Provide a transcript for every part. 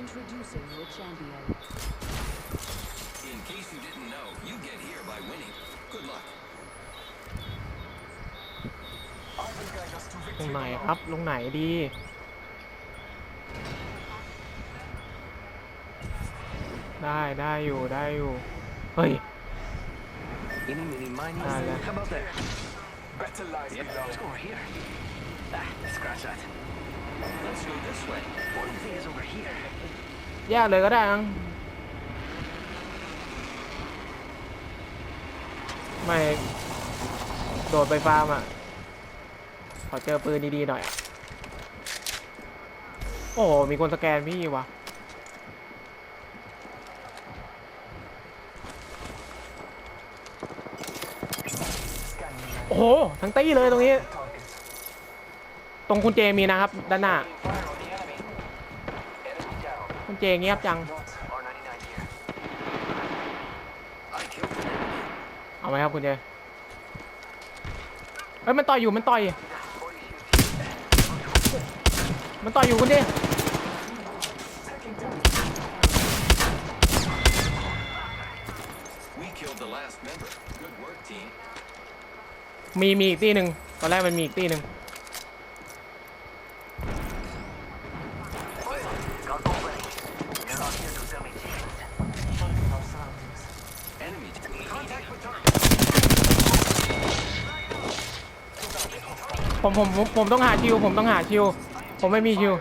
Introducing your champion. In case you didn't know, you get here by winning. Good luck. ลงไหนครับลงไหนดี ได้ได้อยู่ได้อยู่ เฮ้ย Eeny, meeny, miny. Ah, yeah. How about there? Better lies Yep, below. let's go over here. Ah, scratch that. Let's go this way. แยกเลยก็ได้มั้งไม่ โดดไปฟาร์มอะ ขอเจอปืนดีๆหน่อย โอ้ มีคนสแกนพี่วะโอ้โห ทั้งตี้เลยตรงนี้ ตรงคุณเจมีนะครับ ด้านหน้า คุณเจเงียบจัง เอาไหมครับคุณเจ เฮ้ยมันต่อยอยู่มันต่อย มันต่อยอยู่คุณเจมีมีอีกตีหนึ่งตอนแรกมันมีอีกตีหนึ่ง ผมผมผมผมต้องหาชิว ผมต้องหาชิว ผมไม่มีชิว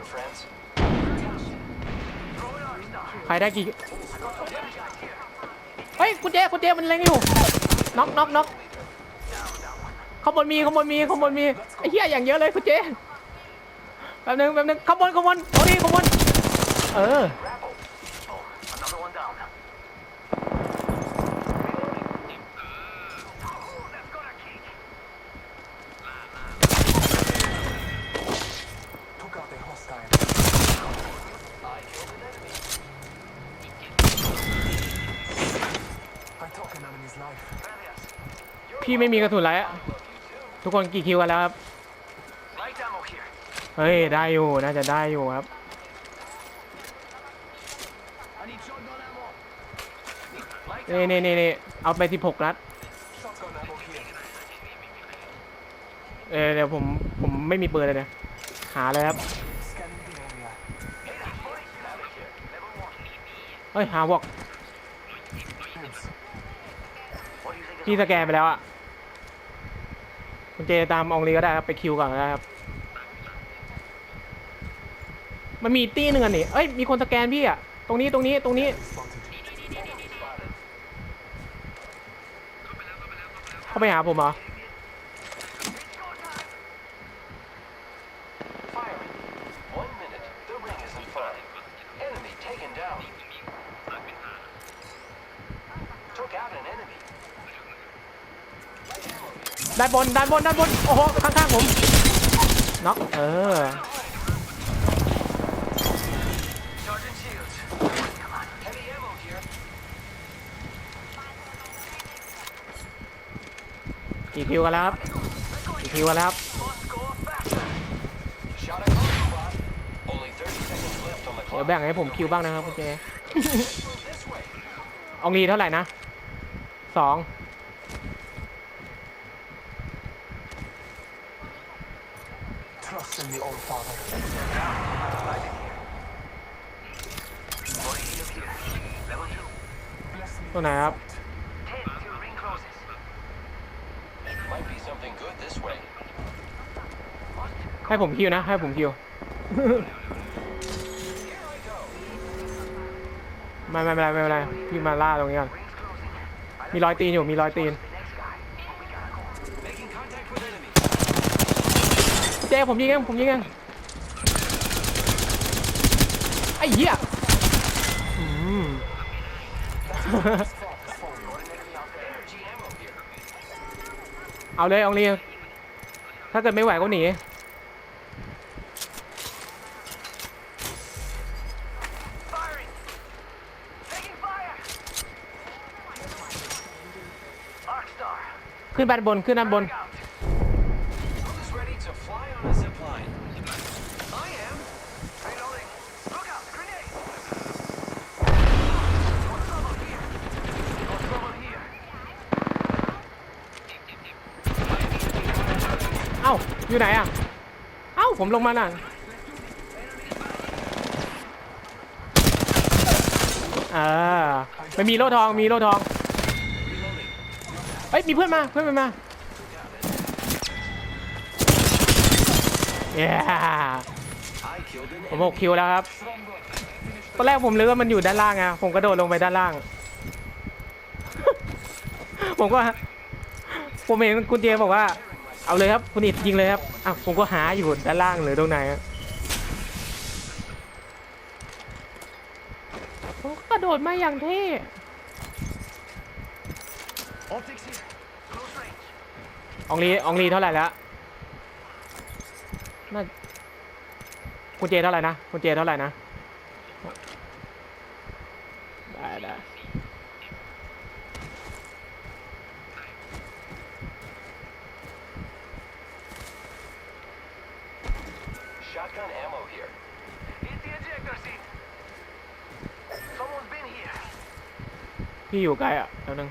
ใครได้กี่ เฮ้ยคุณเจคุณเจมันเล็งอยู่ น็อกน็อกน็อกข้างบนมีข้างบนมีข้างบนมี ไอ้เหี้ยอย่างเยอะเลยคุณเจแป๊บนึงแป๊บนึงข้างบนข้างบนเอาดิข้างบน เออ พี่ไม่มีกระสุนแล้วทุกคนกี่คิวกันแล้วครับเฮ้ยได้อยู่น่าจะได้อยู่ครับนี่นี่นี่นี่เอาไป16นัดเออเดี๋ยวผมผมไม่มีปืนเลยเนี่ยหาเลยครับเฮ้ยหาบอกพี่สแกนไปแล้วอะ คุณเจตามอองลีก็ได้ครับไปคิวก่อนนะครับ มันมีตี้หนึ่งอันนี่เอ้ยมีคนสแกนพี่อะตรงนี้ตรงนี้ตรงนี้ เข้าไปหาผมเหรอ ด้านบนด้านบนด้านบนโอ้โหข้างๆผมน็อกเออกี่คิวกันแล้วครับกี่คิวกันแล้วครับเดี๋ยวแบ่งให้ผมคิวบ้างนะครับคุณเจ อองลีเท่าไหร่นะสอง trust in the old father. Level ไหนครับ Might be something good this way. ให้ผมคิวนะ ให้ผมคิว ไม่ไม่ไม่ไม่ไม่เป็นไรพี่มาล่าตรงนี้ก่อนมีรอยตีนอยู่ มีรอยตีน เจผมยิงเองผมยิงเองไอ้เหี้ยอืม เอาเลยเอาเลยถ้าเกิดไม่ไหวก็หนีขึ้นด้านบนขึ้นด้านบน อยู่ไหนอะ เอ้าผมลงมาน่ะออไม่มีโล่ทองมีโล่ทองเฮ้ยมีเพื่อนมาเพื่อนมันมาเย้ผมหกคิวแล้วครับตอนแรกผมนึกว่ามันอยู่ด้านล่างไงผมกระโดดลงไปด้านล่าง ผมก็ผมเห็นคุณเจบอกว่า เอาเลยครับคุณอิดยิงเลยครับอะผมก็หาอยู่ด้านล่างหรือตรงไหนอะโอ้กระโดดมาอย่างเท่อองลีอองลีเท่าไหร่แล้วน่าคุณเจเท่าไหร่นะคุณเจเท่าไหร่นะ ได้ได้ Shotgun ammo here. Hit the ejector seat. Someone's been here. พี่อยู่ใกล้อะแล้วนึง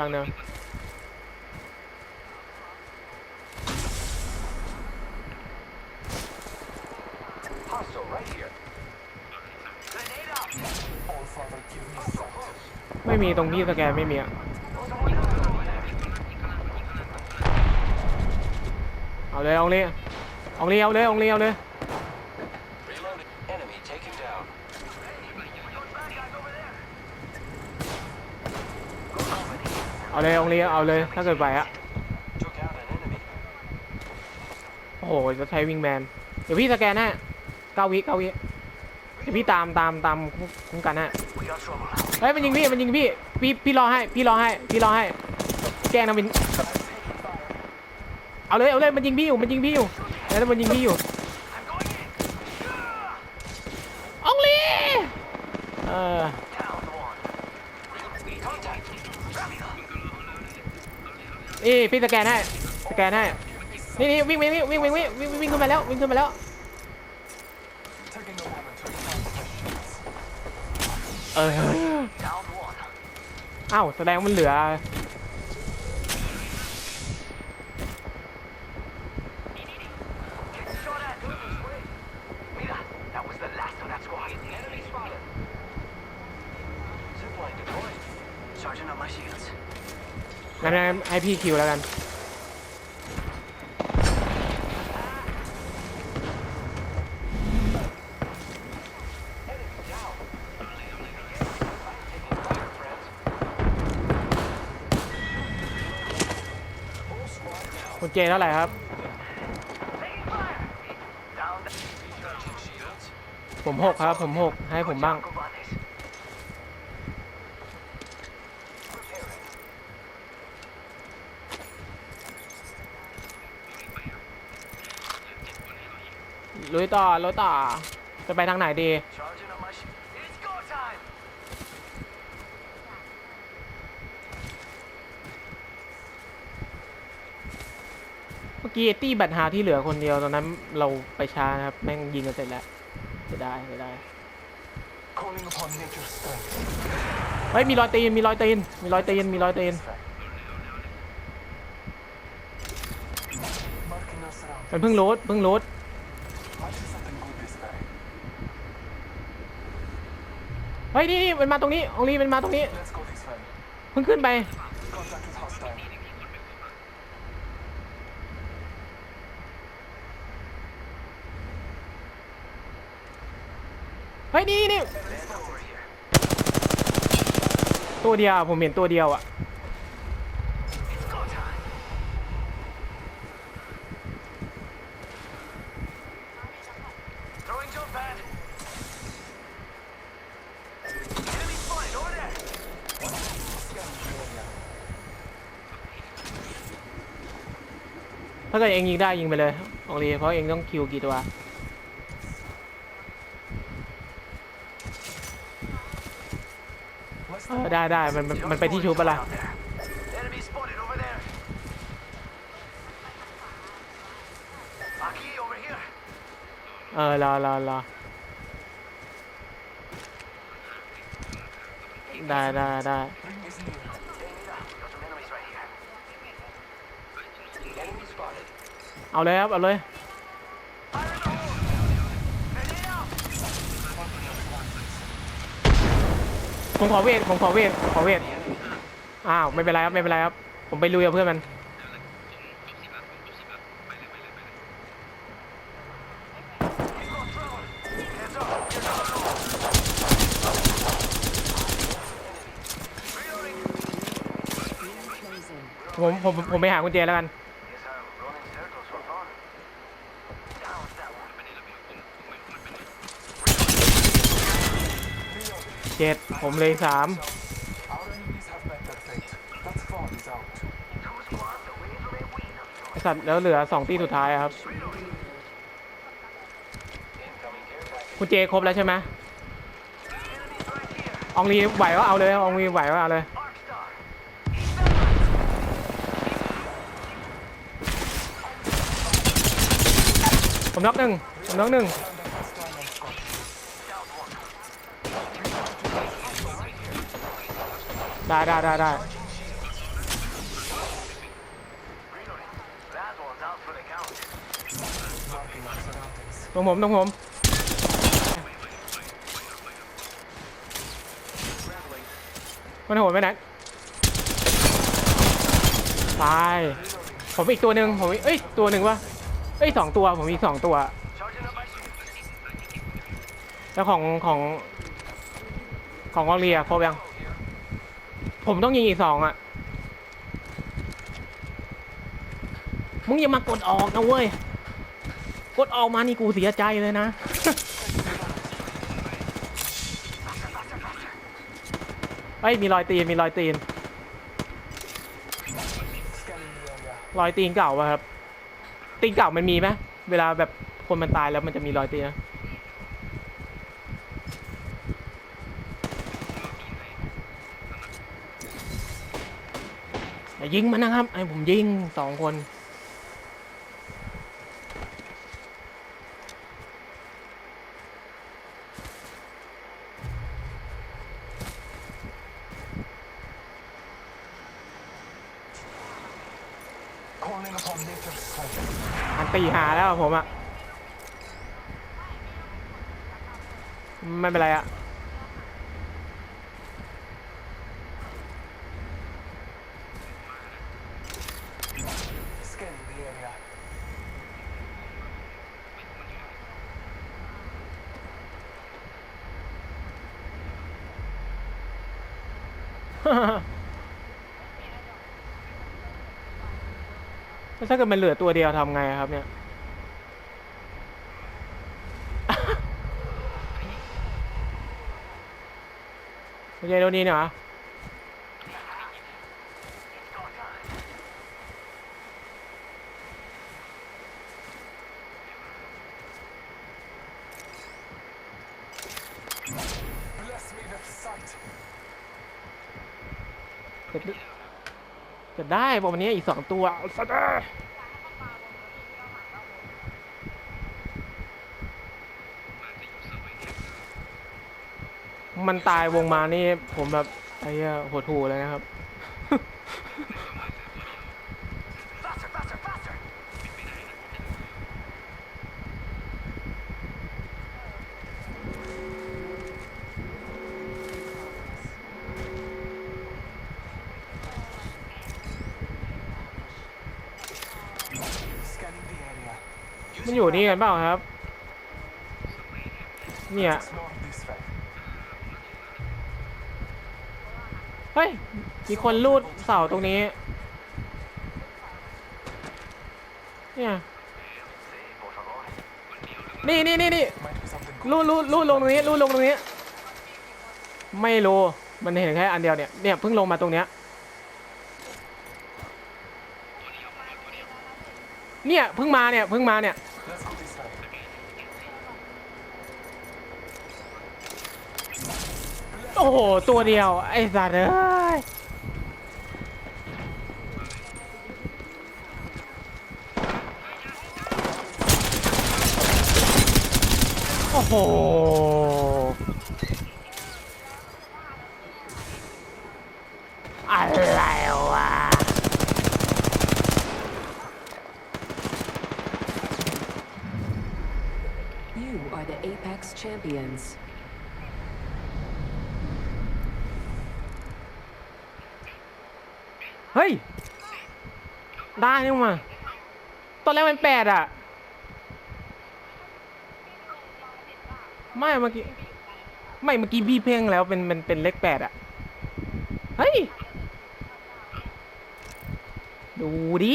ลังเนิน Hostile right here. Grenade out. All Father, give me sight. ไม่มีตรงที่สแกนไม่มีอะ เอาเลยเอาเลยเอาเลยเอาเลยเอาเลยเอาเลย เอาเลยอาเลยเอาเลย ถ้าเกิดไปอะโอ้โหจะใช้วิงแมน เดี๋ยวพี่สแกนให้เก้าวิเก้าวิเดี๋ยวพี่ตามตามตามคุ้มกันให้ We got trouble. เฮ้ยมันยิงพี่มันยิงพี่พี่พี่รอให้พี่รอให้พี่รอให้ แกล้งนะวินเอาเลยเอาเลยมันยิงพี่อยู่มันยิงพี่อยู่แล้วมันยิงพี่อยู่องลีเออ นี่พี่สแกนให้สแกนให้นี่นี่วิ่งวิ่งวิ่งวิ่งวิ่งวิ่งวิ่งวิ่งขึ้นมาแล้ววิ่งขึ้นมาแล้วเอออ้าวแสดงมันเหลือ งั้นให้พี่คิวแล้วกัน คุณเจเท่าไหร่ครับ ผมหกครับ ผมหกให้ผมบ้าง ลุยต่อลุยต่อ จะไปทางไหนดี เมื่อกี้ไอ้ตี้แบตหาที่เหลือคนเดียว ตอนนั้นเราไปช้านะครับ แม่งยิงกันเสร็จแล้วจะได้จะได้ Calling upon nature's strength. เฮ้ยมีรอยตีนมีรอยตีนมีรอยตีนมีรอยตีนมันเพิ่งรูดเพิ่งรูด I see something good this way. เฮ้ยนี่นี่มันมาตรงนี้องลีมันมาตรงนี้เพิ่งขึ้นไปเฮ้ยนี่นี่ตัวเดียวผมเห็นตัวเดียวอะ กิดเองยิงได้ยิงไปเลยโองลีเพราะเองต้องคิวกี่ตัวเออได้ได้มันมันมันไปที่ชูปะล่ะ Out there. Enemy spotted over there! Aki over here! เออรอรอรอได้ได้ได้ เอาเลยครับ เอาเลย ผมขอเวท ผมขอเวท ขอเวท อ้าว ไม่เป็นไรครับ ไม่เป็นไรครับ ผมไปลุยกับเพื่อนมัน ผม ผม ผมไปหากุญแจแล้วกัน เจ็ดผมเลยสามไอสัตว์แล้วเหลือสองตีสุดท้ายครับ คุณเจครบแล้วใช่ไหมองลีไหวก็เอาเลยองลีไหวก็เอาเลยผมน็อกหนึ่งผมน็อกหนึ่ง ได้ได้ได้ได้ตรงผมตรงผมมันโหดไหมนะตาย ผมอีกตัวหนึ่งผมอีกเอ้ยตัวหนึ่งวะเอ้ยสองตัวผมอีกสองตัว แล้วของของของอองเรียครบยัง ผมต้องยิงอีกสองอะ มึงอย่ามากดออกนะเว้ย กดออกมานี่กูเสียใจเลยนะ เฮ้ย มีรอยตีน มีรอยตีน รอยตีนเก่าป่ะครับ ตีนเก่ามันมีไหมเวลาแบบคนมันตายแล้วมันจะมีรอยตีน อย่ายิงมันนะครับให้ผมยิงสองคนอันตีหาแล้วผมอะไม่เป็นไรอะ Scanning the area. แล้ว ถ้าเกิดมันเหลือตัวเดียวทำไงอะครับเนี่ย โอเคโดนนี้เนาะ Bless me with sight. จะได้จะ ได้บอกวันนี้อีกสองตัวเอาซะเด้อมันตายวงมานี่ผมแบบไอ้เหี้ยโหดหูเลยนะครับ มันอยู่นี่กันเปล่าครับ เนี่ย เฮ้ย มีคนลูดเสาตรงนี้ เนี่ย นี่นี่นี่นี่ลูดลูดลูดลงตรงนี้ลูดลงตรงนี้ ไม่รู้ มันเห็นแค่อันเดียวเนี่ย เนี่ยเพิ่งลงมาตรงเนี้ย เนี่ยเพิ่งมาเนี่ยเพิ่งมาเนี่ยโอ้โห ตัวเดียว ไอ้สัตว์เอ้ยโอ้โห อะไรวะ Apex Champions. เฮ้ยได้นี่มาตอนแรกมันแปดอะ ไม่เมื่อกี้ ไม่เมื่อกี้พี่เพ่งแล้วเป็นเป็นเป็นเลขแปดอะ เฮ้ย ดูดิ